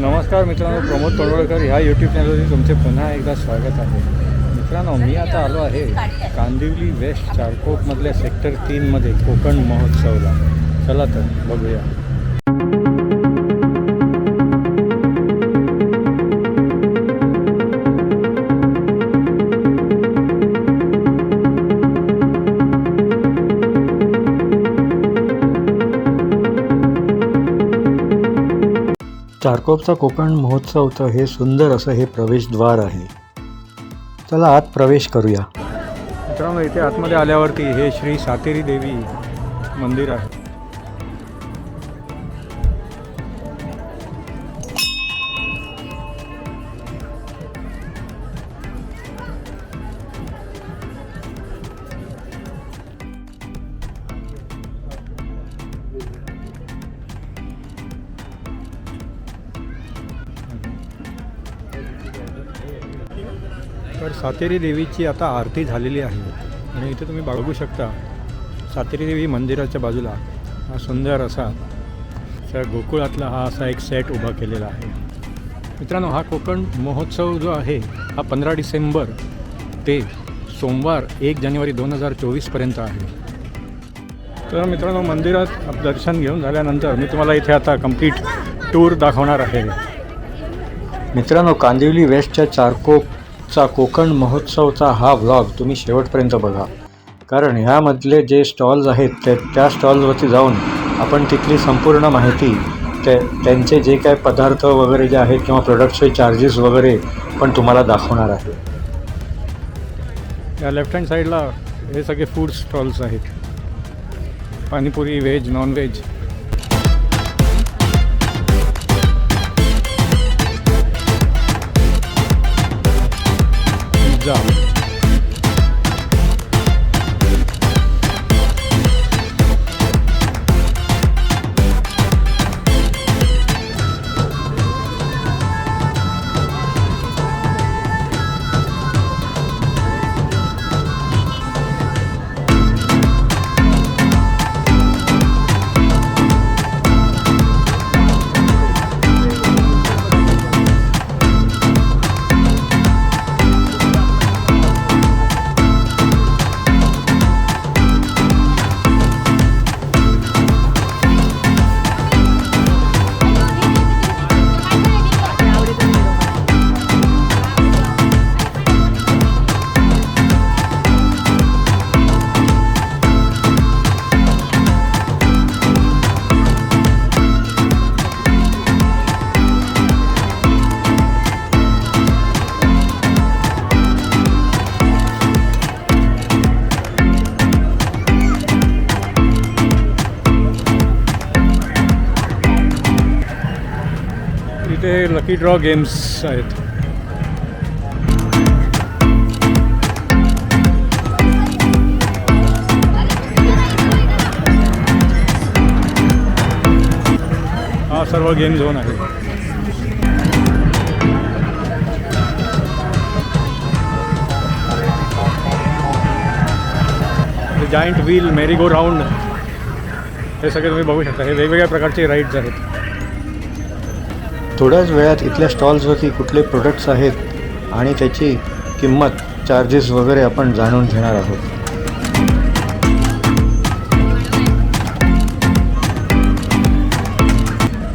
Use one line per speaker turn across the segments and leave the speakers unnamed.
नमस्कार मित्रांनो प्रमोद तोडवळकर ह्या यूट्यूब चॅनलवरती तुमचे पुन्हा एकदा स्वागत आहे. मित्रांनो मी आता आलो आहे कांदिवली वेस्ट चारकोपमधल्या सेक्टर तीनमध्ये कोकण महोत्सवला. चला तर बघूया. चारकोपचा कोकण महोत्सवचं हे सुंदर असं हे प्रवेशद्वार आहे. चला आत प्रवेश करूया. मित्रांनो इथे आतमध्ये आल्यावरती हे श्री सातेरी देवी मंदिर आहे. तर सातेरी देवीची आता आरती झालेली आहे. आणि इथे तुम्ही बघू शकता सातेरी देवी मंदिराच्या बाजूला हा सुंदर असा त्या गोकुळातला हा असा एक सेट उभा केलेला आहे. मित्रांनो हा कोकण महोत्सव जो आहे हा पंधरा डिसेंबर ते सोमवार एक जानेवारी दोन हजार चोवीसपर्यंत आहे. तर मित्रांनो मंदिरात दर्शन घेऊन झाल्यानंतर मी तुम्हाला इथे आता कंप्लीट टूर दाखवणार आहे. मित्रांनो कांदिवली वेस्टच्या आजचा कोकण महोत्सवचा हा व्लॉग तुम्ही शेवटपर्यंत बघा. कारण ह्यामधले जे स्टॉल्स आहेत ते त्या स्टॉल्सवरती जाऊन आपण तिथली संपूर्ण माहिती ते त्यांचे जे काय पदार्थ वगैरे जे आहेत किंवा प्रोडक्टचे चार्जेस वगैरे पण तुम्हाला दाखवणार आहे. या लेफ्ट हँड साईडला हे सगळे फूड स्टॉल्स आहेत. Panipuri veg non veg job. Lucky draw games आहेत. हा सर्व गेम झोन आहे. Giant wheel merry go round हे सगळे तुम्ही बघू शकता. हे वेगवेगळ्या प्रकारचे राईड्स आहेत. थोड्याच वेळात इथल्या स्टॉल्सवरती कुठले प्रोडक्ट्स आहेत आणि त्याची किंमत चार्जेस वगैरे आपण जाणून घेणार आहोत.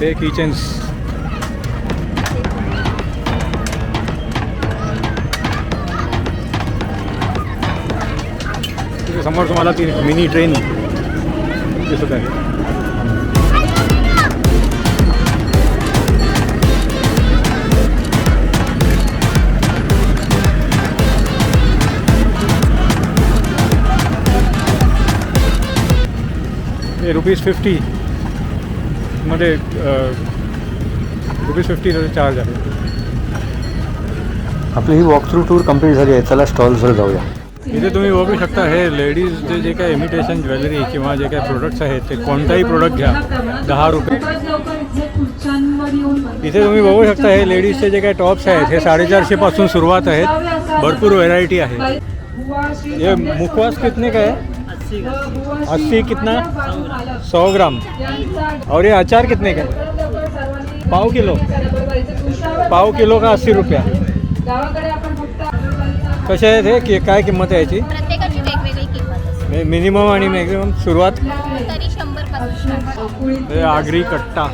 ते किचन्स समोर तुम्हाला ती मिनी ट्रेन दिसत आहे. हे रुपीज फिफ्टी मध्ये रुपीज फिफ्टी चार्ज आहे. आपली ही वॉक थ्रू टूर कंप्लीट झाली आहे. चला स्टॉल्सवर जाऊया. इथे तुम्ही बघू शकता हे लेडीजचे जे काही इमिटेशन ज्वेलरी किंवा जे काही प्रोडक्ट्स आहेत ते कोणताही प्रोडक्ट घ्या. दहा रुपये. इथे तुम्ही बघू शकता हे लेडीजचे जे काही टॉप्स आहेत हे साडेचारशे पासून सुरुवात आहेत. भरपूर व्हेरायटी आहे. ये मुखवास कितने का है अस्सी कितना? सौ ग्राम। और ये अचार कितने का? पाव किलो।
पाव
किलो का अस्सी रुपया।
गावाकडे आपण फक्त
कसे आहेत हे कि- काय किंमत आहे याची?
प्रत्येकाची वेगवेगळी किंमत असते.
मिनिमम आणि मॅक्झिमम सुरुवात?
तरी शंभरपासून
हे आगरी कट्टा.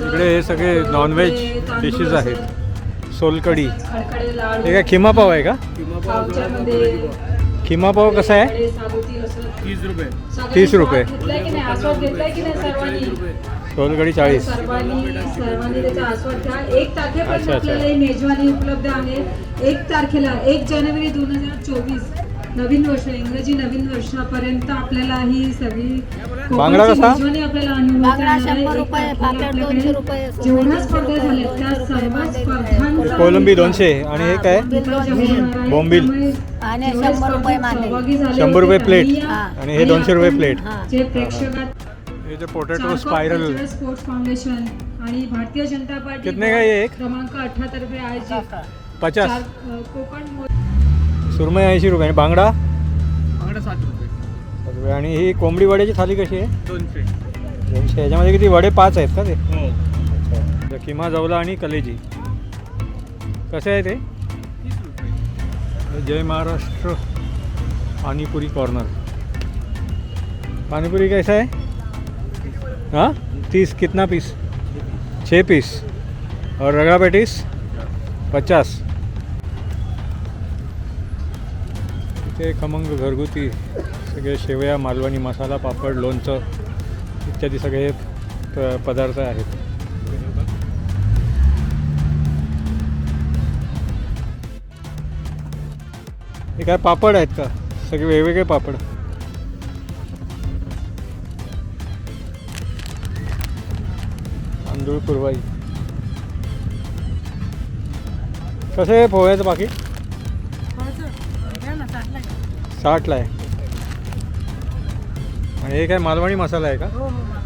इकडे हे सगळे नॉनव्हेज डिशेस आहेत.
लाडू
हे काय खिमा पाव आहे का? खिमा पाव कसा आहे? तीस रुपये.
नाही? सर्वांनी?
सोलकडी चाळीस.
सर्वांनी सर्वांनी त्याचा आस्वाद घ्या. एक. आपल्याला ही मेजवानी उपलब्ध आहे. एक तारखेला एक जानेवारी दोन हजार चोवीस नवीन वर्ष इंग्रजी नवीन वर्षापर्यंत आपल्याला ही सगळी
बांगडा कसा?
मेजवानी आपल्याला
रुपये, रुपये,
जेवढ्या स्पर्धा झाल्या
रुपये,
त्या
कोलंबी दोनशे आणि हे काय? बोंबील.
आणि शंभर रुपये मागे.
शंभर रुपये प्लेट. आणि हे दोनशे रुपये प्लेट.
हा.
जे
हे पोटॅटो स्पायरल.
स्पोर्ट्स फाउंडेशन आणि भारतीय जनता पार्टी
कितने का ये एक?
क्रमांक अठरा तर्फे आयोजित
पचास.
कोकण मो-
सुरमई ऐंशी रुपये. आणि बांगडा?
बांगडा साठ रुपये.
आणि ही कोंबडी वड्याची थाली कशी आहे?
दोनशे.
दोनशे. याच्यामध्ये किती वडे पाच आहेत का ते?
हो.
अच्छा. किमा जवला आणि कलेजी. कसे आहे ते? जय महाराष्ट्र पाणीपुरी कॉर्नर. पानीपुरी कैसा है? हाँ? तीस कितना पीस? छः पीस. और रगड़ा पेटीस? पचास. इथे खमंग घरगुती सगळे शेवया मालवणी मसाला पापड लोणचं इत्यादी सगळे प पदार्थ आहेत. हे काय पापड आहेत का? सगळे वेगवेगळे पापड. तांदूळ पुरवाई. कसं आहे पोह्याचं पाकिट साठला आहे. आणि हे काय मालवणी मसाला आहे का?
हो, हो, हो.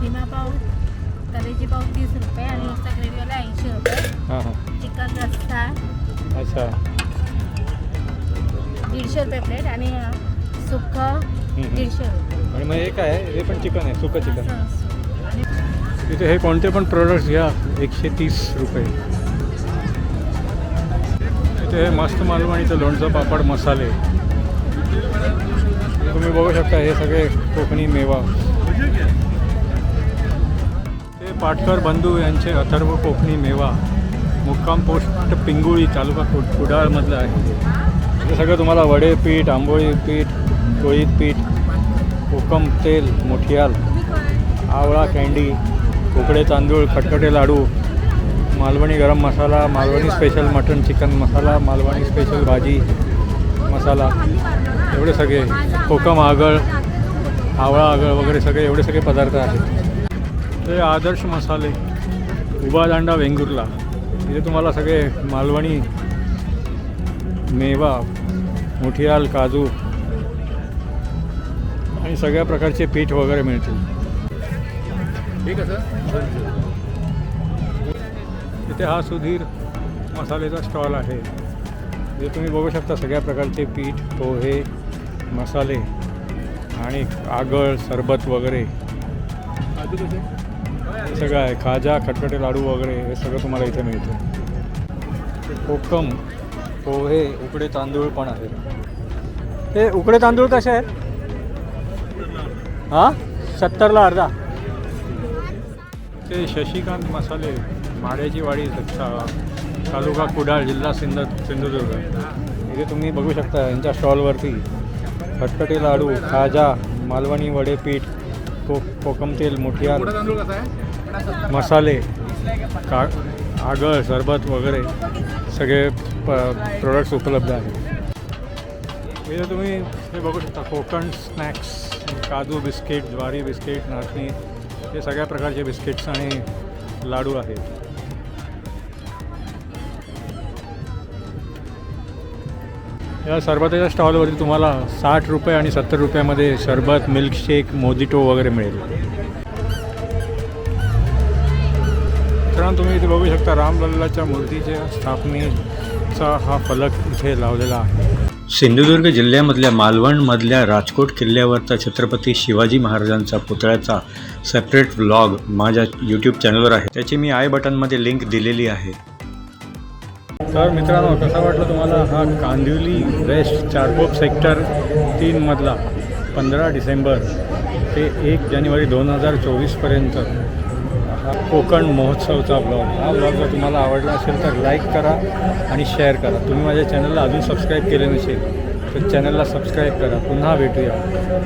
खिमा कलेजी पाव तीस रुपये आणि नुसता ग्रेव्हीवाला ऐंशी रुपये.
हां
चिकन रस्सा.
अच्छा.
दीडशे रुपये प्लेट आणि दीडशे रुपये.
आणि मग हे काय आहे? हे पण चिकन आहे सुकं चिकन.
असं. आणि
तिथे हे कोणते पण प्रोडक्ट्स घ्या एकशे तीस रुपये. इथे हे मस्त मालवणीचं लोणचं पापड मसाले. तुम्ही बघू शकता हे सगळे कोकणी मेवा. पाटकर बंधू यांचे अथर्व कोकणी मेवा मुक्काम पोस्ट पिंगुळी तालुका कु कुडाळमधलं आहे. हे सगळं तुम्हाला वडे पीठ आंबोळी पीठ पोळीत पीठ कोकम तेल मोठियाल आवळा कँडी उकडे तांदूळ खटखटे laddu Malvani garam masala Malvani special mutton chicken masala Malvani special भाजी मसाला एवढे सगळे कोकम आगळ आवळा आगळ वगैरे सगळे एवढे सगळे पदार्थ आहेत. ते आदर्श मसाले उभा दांडा वेंगुर्ला. इथे तुम्हाला सगळे मालवणी मेवा मुठियाल काजू आणि सगळ्या प्रकारचे पीठ वगैरे मिळतील.
ठीक आहे सर?
इथे हा सुधीर मसालेचा स्टॉल आहे. जे तुम्ही बघू शकता सगळ्या प्रकारचे पीठ पोहे मसाले आणि आगळ सरबत वगैरे.
काजू कसे
सगळं आहे? खाजा खटखटे लाडू वगैरे हे सगळं तुम्हाला इथे मिळतं. कोकम पोहे उकडे तांदूळ पण आहेत. हे उकडे तांदूळ कसे आहेत? हां? सत्तरला अर्धा? ते शशिकांत मसाले माड्याची वाडी तालुका कुडाळ जिल्हा सिंध सिंधुदुर्ग. इथे तुम्ही बघू शकता यांच्या स्टॉलवरती खटखटे लाडू खाजा मालवणी वडे पीठ को कोकम तेल मोठियार मसाले का आगळ सरबत वगैरे सगळे प प्रोडक्ट्स उपलब्ध आहेत. इथे तुम्ही हे बघू शकता कोकण स्नॅक्स काजू बिस्किट ज्वारी बिस्किट नाचणी हे सगळ्या प्रकारचे बिस्किट्स आणि लाडू आहेत. या सरबताच्या स्टॉलवरती तुम्हाला साठ रुपये आणि सत्तर रुपयामध्ये सरबत मिल्कशेक मोजिटो वगैरे मिळेल. कारण तुम्ही इथे बघू शकता रामलल्लाच्या मूर्तीच्या स्थापनेचा हा फलक इथे लावलेला आहे. सिंधुदुर्ग जिल्ह्यामधल्या मालवणमधल्या राजकोट किल्ल्यावरचा छत्रपती शिवाजी महाराजांचा पुतळ्याचा सेपरेट व्लॉग माझ्या यूट्यूब चॅनलवर आहे. त्याची मी आय बटनमध्ये लिंक दिलेली आहे. तर मित्रांनो कसा वाटलं तुम्हाला हा कांदिवली वेस्ट चारकोप सेक्टर तीनमधला पंधरा डिसेंबर ते एक जानेवारी दोन हजार चोवीसपर्यंत हा कोकण महोत्सवचा ब्लॉग हा ब्लॉग जर तुम्हाला आवडला असेल तर लाईक करा आणि शेअर करा. तुम्ही माझ्या चॅनलला अजून सबस्क्राईब केले नसेल तर चॅनलला सबस्क्राईब करा. पुन्हा भेटूया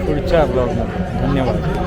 पुढच्या ब्लॉगमध्ये धन्यवाद.